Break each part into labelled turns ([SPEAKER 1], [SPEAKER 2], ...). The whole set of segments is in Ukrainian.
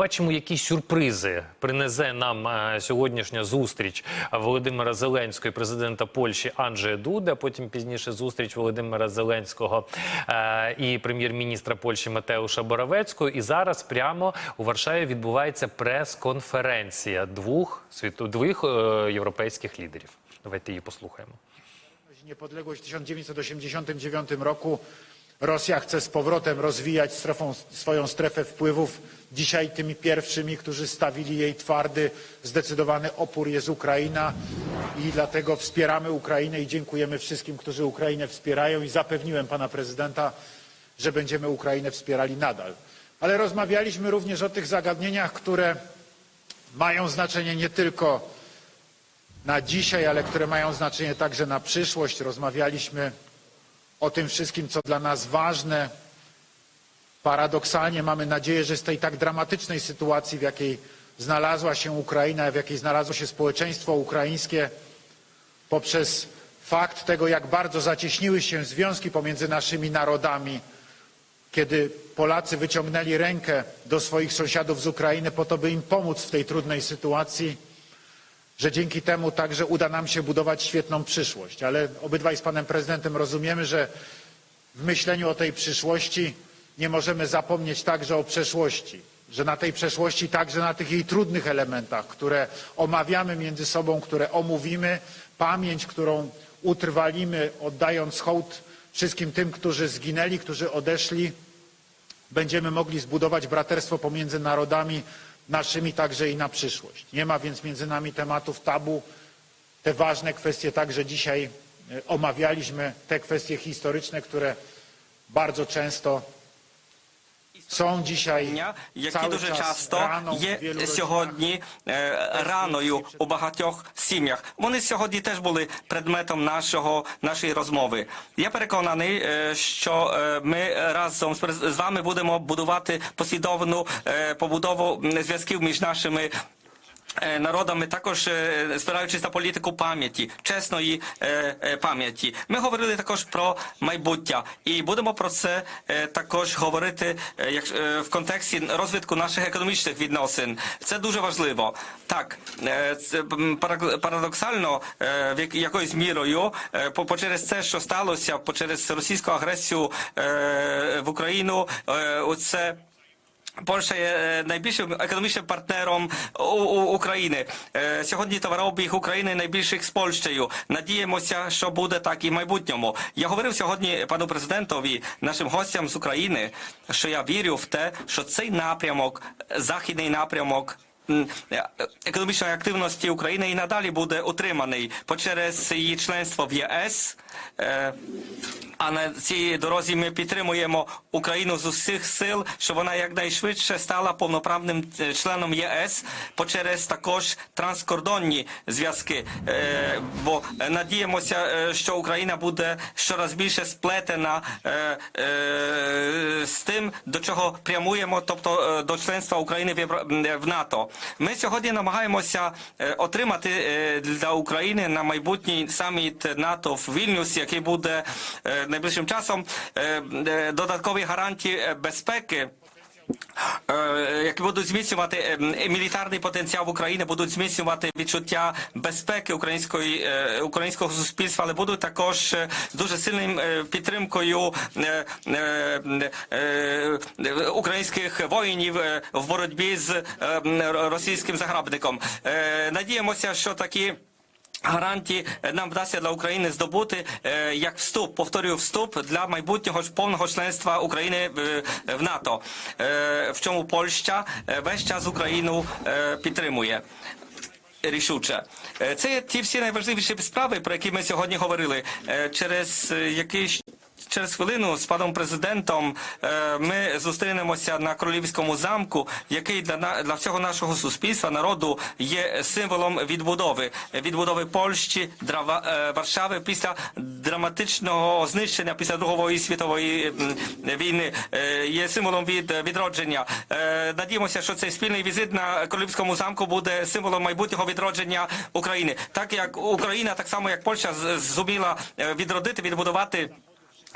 [SPEAKER 1] побачимо, які сюрпризи принесе нам е, сьогоднішня зустріч Володимира Зеленського і президента Польщі Анджея Дуди, а потім пізніше зустріч Володимира Зеленського е, і прем'єр-міністра Польщі Матеуша Боровецького. І зараз прямо у Варшаві відбувається прес-конференція двох світу двох е, європейських лідерів. Давайте її послухаємо.
[SPEAKER 2] Niepodległość w 1989 roku Rosja chce z powrotem rozwijać strefą, swoją strefę wpływów. Dzisiaj tymi pierwszymi, którzy stawili jej twardy, zdecydowany opór jest Ukraina i dlatego wspieramy Ukrainę i dziękujemy wszystkim, którzy Ukrainę wspierają i zapewniłem pana prezydenta, że będziemy Ukrainę wspierali nadal. Ale rozmawialiśmy również o tych zagadnieniach, które mają znaczenie nie tylko na dzisiaj, ale które mają znaczenie także na przyszłość. Rozmawialiśmy o tym wszystkim, co dla nas ważne. Paradoksalnie mamy nadzieję, że z tej tak dramatycznej sytuacji, w jakiej znalazła się Ukraina, w jakiej znalazło się społeczeństwo ukraińskie, poprzez fakt tego, jak bardzo zacieśniły się związki pomiędzy naszymi narodami, kiedy Polacy wyciągnęli rękę do swoich sąsiadów z Ukrainy po to, by im pomóc w tej trudnej sytuacji, że dzięki temu także uda nam się budować świetną przyszłość. Ale obydwaj z panem prezydentem rozumiemy, że w myśleniu o tej przyszłości nie możemy zapomnieć także o przeszłości. Że na tej przeszłości, także na tych jej trudnych elementach, które omawiamy między sobą, które omówimy, pamięć, którą utrwalimy, oddając hołd wszystkim tym, którzy zginęli, którzy odeszli, będziemy mogli zbudować braterstwo pomiędzy narodami naszymi także i na przyszłość. Nie ma więc między nami tematów tabu. Te ważne kwestie także dzisiaj e, omawialiśmy, te kwestie historyczne, które bardzo często
[SPEAKER 3] які дуже часто є сьогодні раною у багатьох сім'ях. Вони сьогодні теж були предметом нашого нашої розмови. Я переконаний, що ми разом з вами будемо будувати послідовну побудову зв'язків між нашими. Е, Народами також е, спираючись на політику пам'яті, чесної е, пам'яті. Ми говорили також про майбуття, і будемо про це також говорити як в контексті розвитку наших економічних відносин. Це дуже важливо. Так, це парадоксально, якоюсь мірою, по, через це, що сталося, по через російську агресію в Україну, оце. Польща є е, найбільшим економічним партнером України. Е, Сьогодні товарообіг України найбільших з Польщею. Надіємося, що буде так і в майбутньому. Я говорив сьогодні пану президентові, нашим гостям з України, що я вірю в те, що цей напрямок, західний напрямок. Е, Економічної активності України і надалі буде утриманий по через її членство в ЄС. Е, а на цій дорозі ми підтримуємо Україну з усіх сил, щоб вона якнайшвидше стала повноправним е, членом ЄС, по через також транскордонні зв'язки. Бо надіємося, що Україна буде щораз більше сплетена з тим, до чого прямуємо, тобто до членства України в НАТО. Ми сьогодні намагаємося е, отримати е, для України на майбутній саміт НАТО в Вільнюсі, який буде е, найближчим часом, додаткові гарантії безпеки. Е, Які будуть зміцнювати е, мілітарний потенціал України, будуть зміцнювати відчуття безпеки української е, українського суспільства, але будуть також дуже сильним підтримкою українських воїнів в боротьбі з російським загарбником. Е, Надіємося, що такі. Гарантії е, нам вдасться для України здобути е, як вступ, повторюю, вступ для майбутнього повного членства України в, в НАТО, е, в чому Польща е, весь час Україну е, підтримує. Рішуче, Е, це ті всі найважливіші справи, про які ми сьогодні говорили. Е, Через е, якийсь через хвилину з паном президентом е, ми зустрінемося на королівському замку, який для на- для всього нашого суспільства народу є символом відбудови, відбудови Польщі, Драва- е, Варшави після драматичного знищення після Другої світової війни. Е, Є символом від відродження. Надіємося, що цей спільний візит на королівському замку буде символом майбутнього відродження України. Так як Україна, так само як Польща, зуміла відродити, відбудувати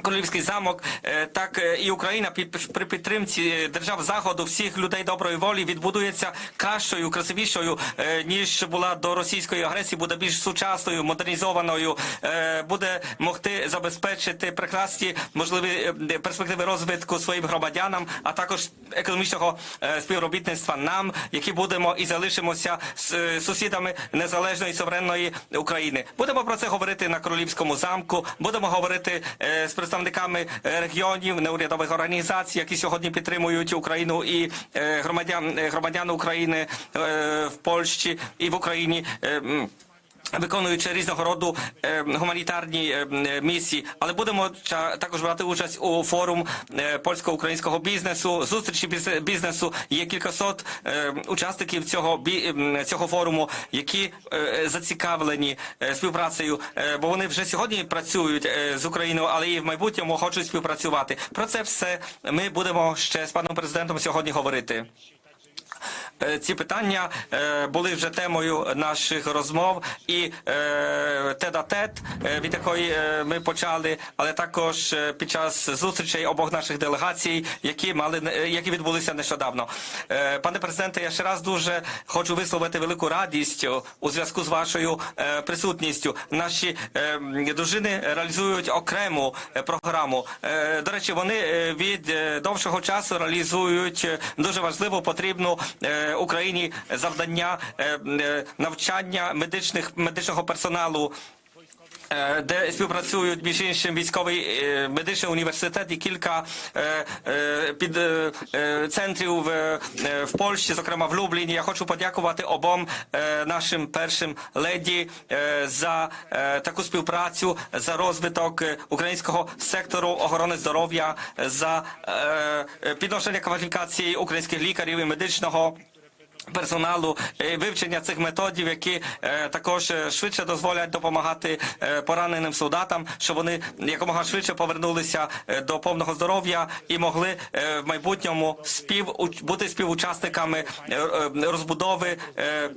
[SPEAKER 3] Королівський замок, е, так е, і Україна при підтримці держав заходу всіх людей доброї волі відбудується кращою, красивішою е, ніж була до російської агресії, буде більш сучасною, модернізованою, буде могти забезпечити прекрасні можливі перспективи розвитку своїм громадянам, а також економічного співробітництва нам, які будемо і залишимося з сусідами незалежної суверенної України. Будемо про це говорити на королівському замку. Будемо говорити з представниками е, регіонів, неурядових організацій, які сьогодні підтримують Україну і е, громадян е, громадян України в Польщі і в Україні. Е, Виконуючи різного роду е, гуманітарні е, е, місії, але будемо ча- також брати участь у форум е, польсько-українського бізнесу, зустрічі біз- бізнесу. Є кількасот е, учасників цього бі, м, цього форуму, які е, зацікавлені е, співпрацею, е, бо вони вже сьогодні працюють е, з Україною, але і в майбутньому хочуть співпрацювати. Про це все ми будемо ще з паном президентом сьогодні говорити. Е, Ці питання е, були вже темою наших розмов і е, тет-а-тет, е, від якої ми почали, але також під час зустрічей обох наших делегацій, які мали які відбулися нещодавно. Пане президенте, я ще раз дуже хочу висловити велику радість у зв'язку з вашою присутністю. Наші дружини реалізують окрему програму. До речі, вони від довшого часу реалізують дуже важливу потрібну Україні завдання е, е, навчання медичних медичного персоналу. е, Де співпрацюють між іншим військовий медичний університет і кілька під центрів в, в Польщі, зокрема в Любліні. Я хочу подякувати обом нашим першим леді за таку співпрацю, за розвиток українського сектору охорони здоров'я, за підношення кваліфікації українських лікарів і медичного. Персоналу е, вивчення цих методів, які е, також е, швидше дозволять допомагати е, пораненим солдатам, щоб вони якомога швидше повернулися е, до повного здоров'я і могли е, в майбутньому спів бути співучасниками е, е, розбудови е,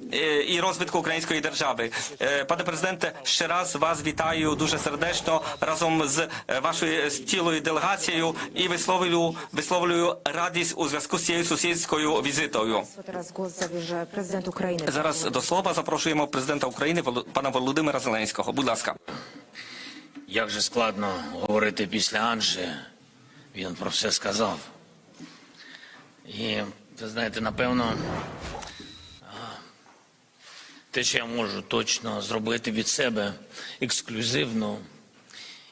[SPEAKER 3] і розвитку української держави. Е, Пане президенте, ще раз вас вітаю дуже сердечно разом з вашою цілою делегацією і висловлюю висловлюю радість у зв'язку з цією сусідською візитою.
[SPEAKER 4] Głos zabierze prezydent Ukrainy.
[SPEAKER 3] Зараз до слова запрошуємо президента України пана Володимира Зеленського. Будь ласка.
[SPEAKER 5] Як же складно говорити після Анжі, він про все сказав. І ви знаєте, напевно, те, що я можу точно зробити від себе ексклюзивно,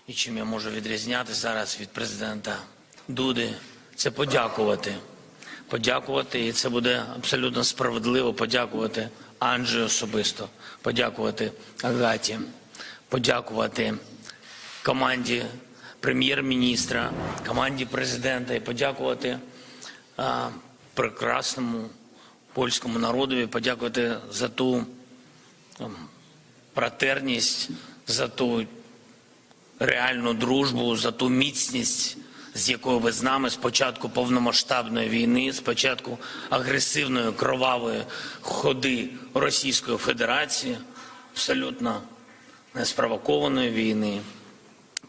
[SPEAKER 5] і чим я можу відрізняти зараз від президента Дуди, це подякувати. Подякувати, і це буде абсолютно справедливо подякувати Анджі особисто, подякувати Агаті, подякувати команді прем'єр-міністра, команді президента і подякувати а, прекрасному польському народові, подякувати за ту ем, братерність, за ту реальну дружбу, за ту міцність, з якою ви з нами з початку повномасштабної війни, з початку агресивної кровавої ходи Російської Федерації, абсолютно неспровокованої війни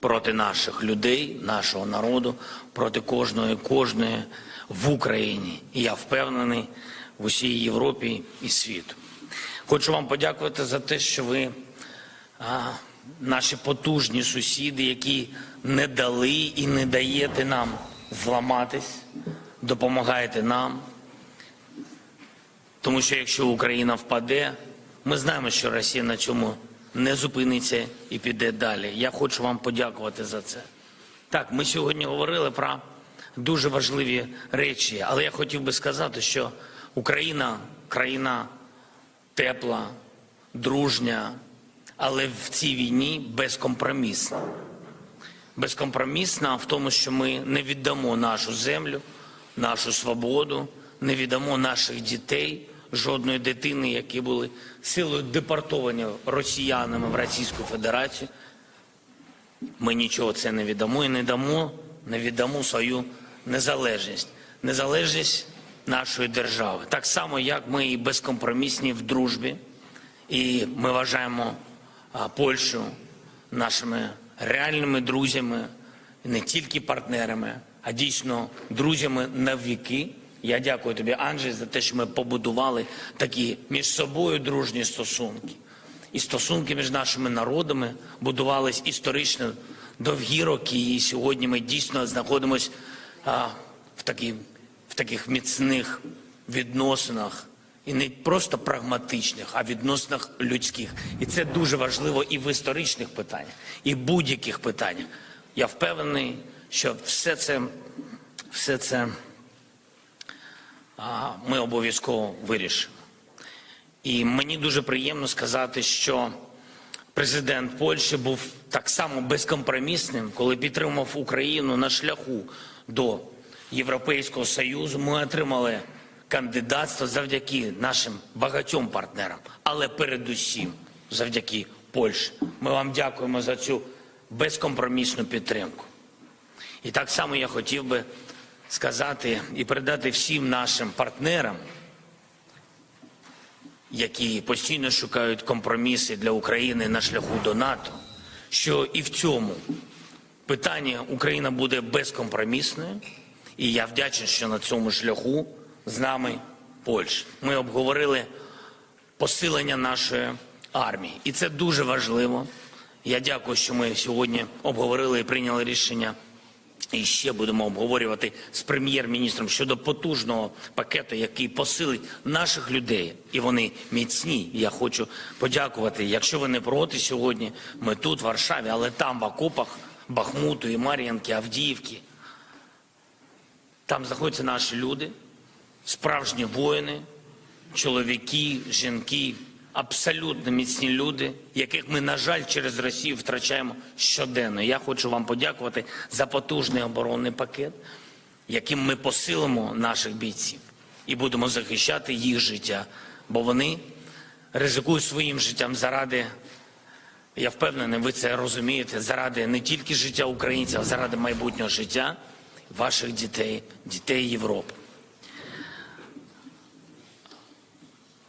[SPEAKER 5] проти наших людей, нашого народу, проти кожної, кожної в Україні. І я впевнений в усій Європі і світу. Хочу вам подякувати за те, що ви наші потужні сусіди, які не дали і не даєте нам зламатись, допомагаєте нам. Тому що якщо Україна впаде, ми знаємо, що Росія на цьому не зупиниться і піде далі. Я хочу вам подякувати за це. Так, ми сьогодні говорили про дуже важливі речі, але я хотів би сказати, що Україна країна тепла, дружня, але в цій війні безкомпромісна. Безкомпромісна в тому, що ми не віддамо нашу землю, нашу свободу, не віддамо наших дітей, жодної дитини, які були силою депортовані росіянами в Російську Федерацію. Ми нічого це не віддамо і не дамо, не віддамо свою незалежність, незалежність нашої держави. Так само, як ми і безкомпромісні в дружбі, і ми вважаємо Польщу нашими реальними друзями, не тільки партнерами, а дійсно друзями на віки. Я дякую тобі, Анджей, за те, що ми побудували такі між собою дружні стосунки. І стосунки між нашими народами будувались історично довгі роки. І сьогодні ми дійсно знаходимося в, такі, в таких міцних відносинах. І не просто прагматичних, а відносинах людських. І це дуже важливо і в історичних питаннях, і будь-яких питаннях. Я впевнений, що все це, все це а, ми обов'язково вирішимо. І мені дуже приємно сказати, що президент Польщі був так само безкомпромісним, коли підтримав Україну на шляху до Європейського Союзу. Ми отримали кандидатство завдяки нашим багатьом партнерам, але передусім завдяки Польщі. Ми вам дякуємо за цю безкомпромісну підтримку. І так само я хотів би сказати і передати всім нашим партнерам, які постійно шукають компроміси для України на шляху до НАТО, що і в цьому питанні Україна буде безкомпромісною. І я вдячний, що на цьому шляху з нами Польща. Ми обговорили посилення нашої армії. І це дуже важливо. Я дякую, що ми сьогодні обговорили і прийняли рішення. І ще будемо обговорювати з прем'єр-міністром щодо потужного пакету, який посилить наших людей, і вони міцні. Я хочу подякувати. Якщо ви не проти сьогодні, ми тут, в Варшаві, але там в окопах Бахмуту і Мар'їнки, Авдіївки. Там знаходяться наші люди, справжні воїни, чоловіки, жінки, абсолютно міцні люди, яких ми, на жаль, через Росію втрачаємо щоденно. Я хочу вам подякувати за потужний оборонний пакет, яким ми посилимо наших бійців і будемо захищати їх життя, бо вони ризикують своїм життям заради. Я впевнений, ви це розумієте заради не тільки життя українців, а заради майбутнього життя ваших дітей, дітей Європи.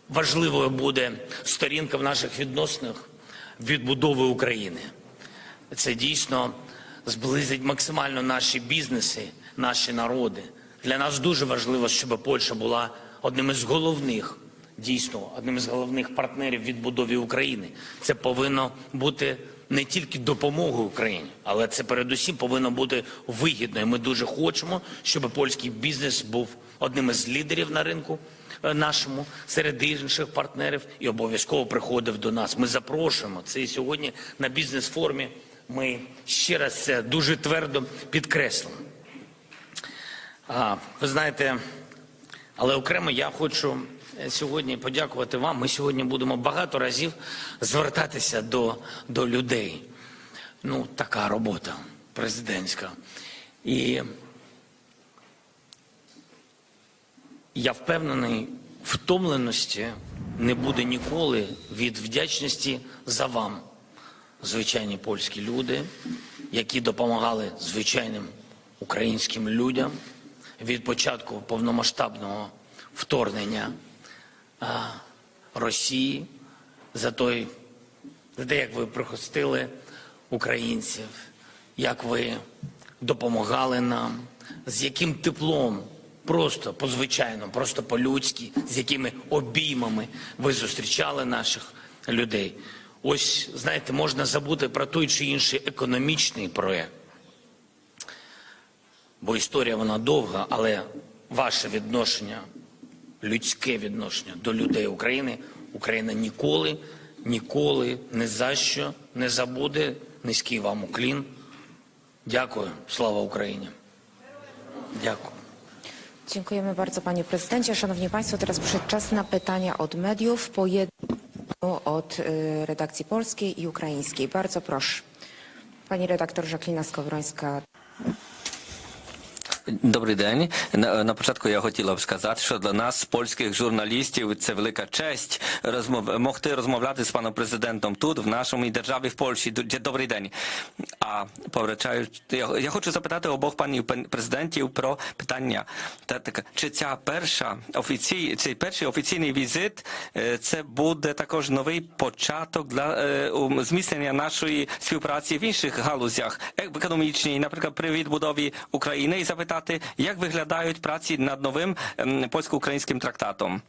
[SPEAKER 5] Важливою буде сторінка в наших відносинах відбудови України. Це дійсно зблизить максимально наші бізнеси, наші народи. Для нас дуже важливо, щоб Польща була одним із головних, дійсно, одним із головних партнерів відбудові України. Це повинно бути не тільки допомогою Україні, але це передусім повинно бути вигідно. І Ми дуже хочемо, щоб польський бізнес був одним із лідерів на ринку е, нашому серед інших партнерів і обов'язково приходив до нас. Ми запрошуємо це сьогодні на бізнес-формі. Ми ще раз це дуже твердо підкреслимо. А, ви знаєте, але окремо я хочу сьогодні подякувати вам. Ми сьогодні будемо багато разів звертатися до, до людей. Ну, така робота президентська. І я впевнений, втомленості не буде ніколи від вдячності за вам, звичайні польські люди, які допомагали звичайним українським людям від початку повномасштабного вторгнення Росії за той, за те, як ви прихистили українців, як ви допомагали нам, з яким теплом, просто по-звичайному, просто по-людськи, з якими обіймами ви зустрічали наших людей. Ось, знаєте, можна забути про той чи інший економічний проєкт, бо історія вона довга, але ваше відношення, людське відношення до людей України, Україна ніколи, ніколи, ні за що не забуде. Низький вам уклін. Dякую. Слава Україні. Дякую.
[SPEAKER 4] Dziękujemy bardzo panie prezydencie. Szanowni państwo, teraz przyszedł czas na pytania od mediów, po jedno od redakcji polskiej i ukraińskiej. Bardzo proszę. Pani redaktor Żaklina Skowrońska.
[SPEAKER 3] Добрий день. На, на початку я хотіла б сказати, що для нас, польських журналістів, це велика честь розмов, могти розмовляти з паном президентом тут, в нашому державі в Польщі. Добрий день. А повертаючи, я, я хочу запитати обох панів президентів про питання. Та, так, чи ця перша офіцій, цей перший офіційний візит, е, це буде також новий початок для е, зміцнення нашої співпраці в інших галузях, е, економічній, наприклад, при відбудові України, і запитати, як виглядають праці над новим ем, польсько-українським трактатом.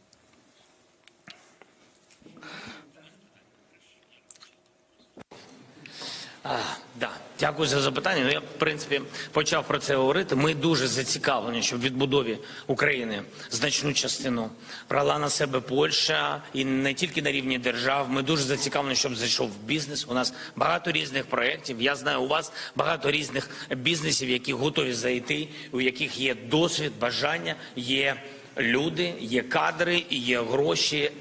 [SPEAKER 5] А, да. Дякую за запитання. Ну, я, в принципі, почав про це говорити. Ми дуже зацікавлені, щоб відбудові України значну частину брала на себе Польща і не тільки на рівні держав. Ми дуже зацікавлені, щоб зайшов бізнес. У нас багато різних проєктів. Я знаю, у вас багато різних бізнесів, які готові зайти, у яких є досвід, бажання, є люди, є кадри, і є гроші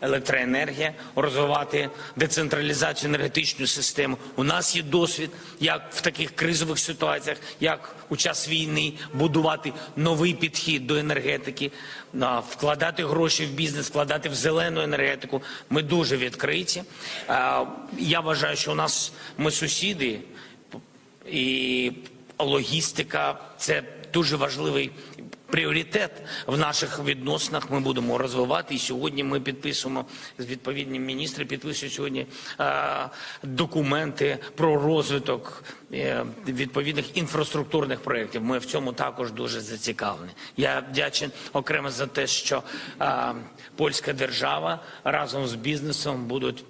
[SPEAKER 5] електроенергія, розвивати децентралізацію енергетичну систему. У нас є досвід, як в таких кризових ситуаціях, як у час війни, будувати новий підхід до енергетики, вкладати гроші в бізнес, вкладати в зелену енергетику. Ми дуже відкриті. Я вважаю, що у нас ми сусіди, і логістика це дуже важливий пріоритет в наших відносинах. Ми будемо розвивати. І сьогодні ми підписуємо відповідні міністри, підписують сьогодні документи про розвиток е, відповідних інфраструктурних проєктів. Ми в цьому також дуже зацікавлені. Я вдячний окремо за те, що польська держава разом з бізнесом будуть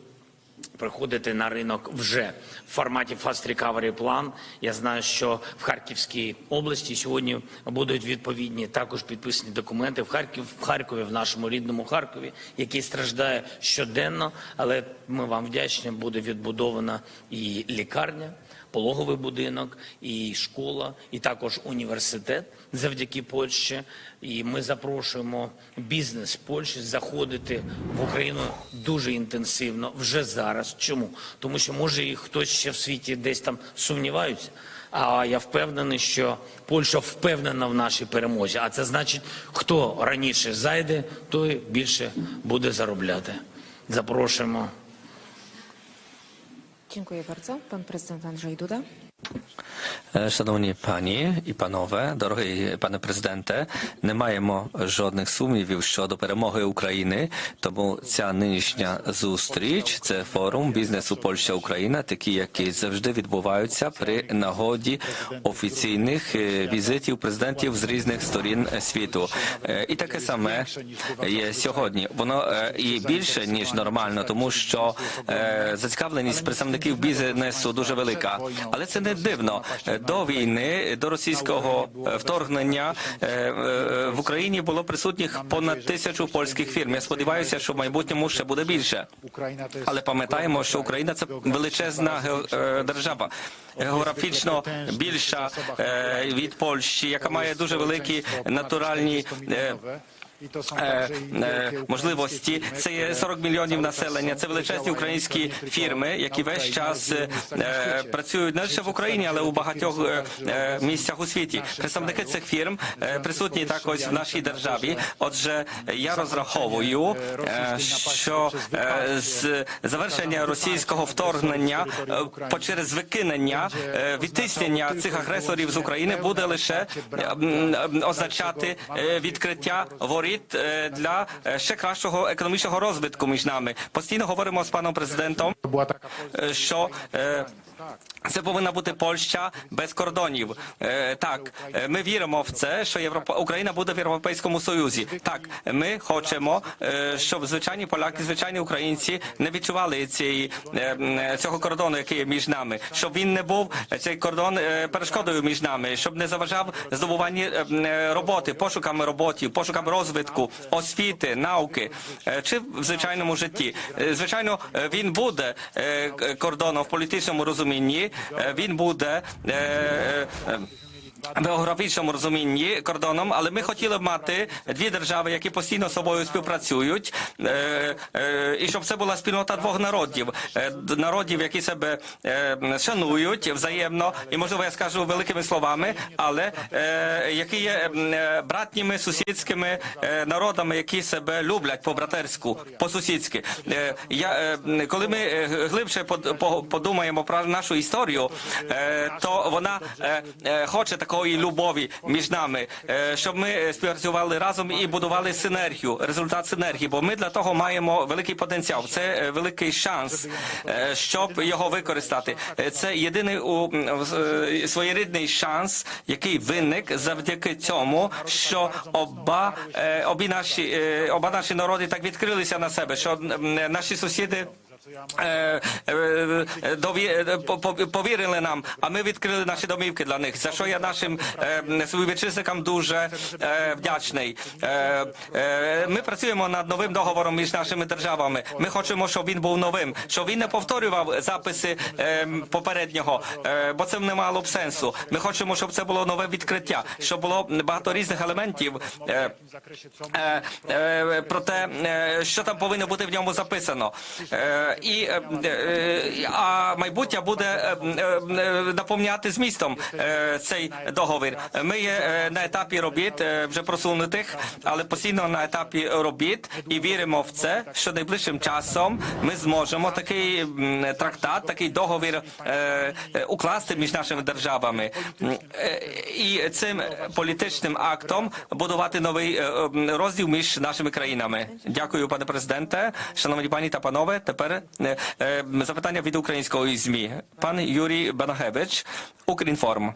[SPEAKER 5] приходити на ринок вже в форматі Fast Recovery Plan. Я знаю, що в Харківській області сьогодні будуть відповідні також підписані документи в Харків, в Харкові, в нашому рідному Харкові, який страждає щоденно. Але ми вам вдячні. Буде відбудована і лікарня. Пологовий будинок, і школа, і також університет завдяки Польщі. І ми запрошуємо бізнес Польщі заходити в Україну дуже інтенсивно вже зараз. Чому? Тому що може і хтось ще в світі десь там сумніваються. А я впевнений, що Польща впевнена в нашій перемозі. А це значить, хто раніше зайде, той більше буде заробляти. Запрошуємо.
[SPEAKER 4] Dziękuję bardzo. Pan prezydent Andrzej Duda.
[SPEAKER 3] Шановні пані і панове, дорогий пане президенте, не маємо жодних сумнівів щодо перемоги України. Тому ця нинішня зустріч це форум бізнесу Польща Україна, такі, які завжди відбуваються при нагоді офіційних візитів президентів з різних сторін світу. І таке саме є сьогодні. Воно і більше ніж нормально, тому що зацікавленість представників бізнесу дуже велика, але це не дивно. До війни, до російського е, вторгнення е, е, в Україні було присутніх понад тисячу польських фірм. Я сподіваюся, що в майбутньому ще буде більше. Але пам'ятаємо, що Україна це величезна держава, географічно більша від Польщі, яка має дуже великі натуральні. Е, е, можливості. Це є 40 мільйонів населення. Це величезні українські фірми, які весь час е, працюють не лише в Україні, але у багатьох місцях у світі. Представники цих фірм присутні також в нашій державі. Отже, я розраховую, що з завершення російського вторгнення по через викинення відтиснення цих агресорів з України буде лише означати відкриття воріт е, для е, ще кращого економічного розвитку між нами. Постійно говоримо з паном президентом, е, що це повинна бути Польща без кордонів. Е, так, е, ми віримо в це, що Європа Україна буде в Європейському Союзі. Так, ми хочемо, е, щоб звичайні поляки, звичайні українці не відчували цієї е, цього кордону, який є між нами, щоб він не був е, цей кордон е, перешкодою між нами, щоб не заважав здобуванні е, е, роботи, пошукам роботів, пошукам розвитку, освіти, науки е, чи в звичайному житті. Е, Звичайно, він буде е, кордоном в політичному розумінні. Е, Він буде. В географічному розумінні кордоном, але ми хотіли б мати дві держави, які постійно з собою співпрацюють, е, е, і щоб це була спільнота двох народів, е, народів, які себе шанують взаємно, і можливо я скажу великими словами, але які є братніми сусідськими народами, які себе люблять по братерську, по сусідськи. Я коли ми глибше по- подумаємо про нашу історію, то вона хоче такої любові між нами, е, щоб ми співпрацювали разом і будували синергію, результат синергії. Бо ми для того маємо великий потенціал. Це е, великий шанс, е, щоб його використати. Це єдиний у своєрідний шанс, який виник завдяки цьому, що оба обі наші оба наші народи так відкрилися на себе, що наші сусіди. Повірили нам, а ми відкрили наші домівки для них. За що я нашим співвітчизникам дуже вдячний. Ми працюємо над новим договором між нашими державами. Ми хочемо, щоб він був новим, щоб він не повторював записи попереднього, бо це не мало б сенсу. Ми хочемо, щоб це було нове відкриття, щоб було багато різних елементів. про те, що там повинно бути в ньому записано. І, е, е, а майбуття буде е, наповняти змістом цей договір. Ми є на етапі робіт вже просунутих, але постійно на етапі робіт і віримо в це, що найближчим часом ми зможемо такий трактат, такий договір укласти між нашими державами. І цим політичним актом будувати новий розділ між нашими країнами. Дякую, пане президенте. Шановні пані та панове. Тепер запитання від української змі. Пан Юрій Банагевич, Укрінформ.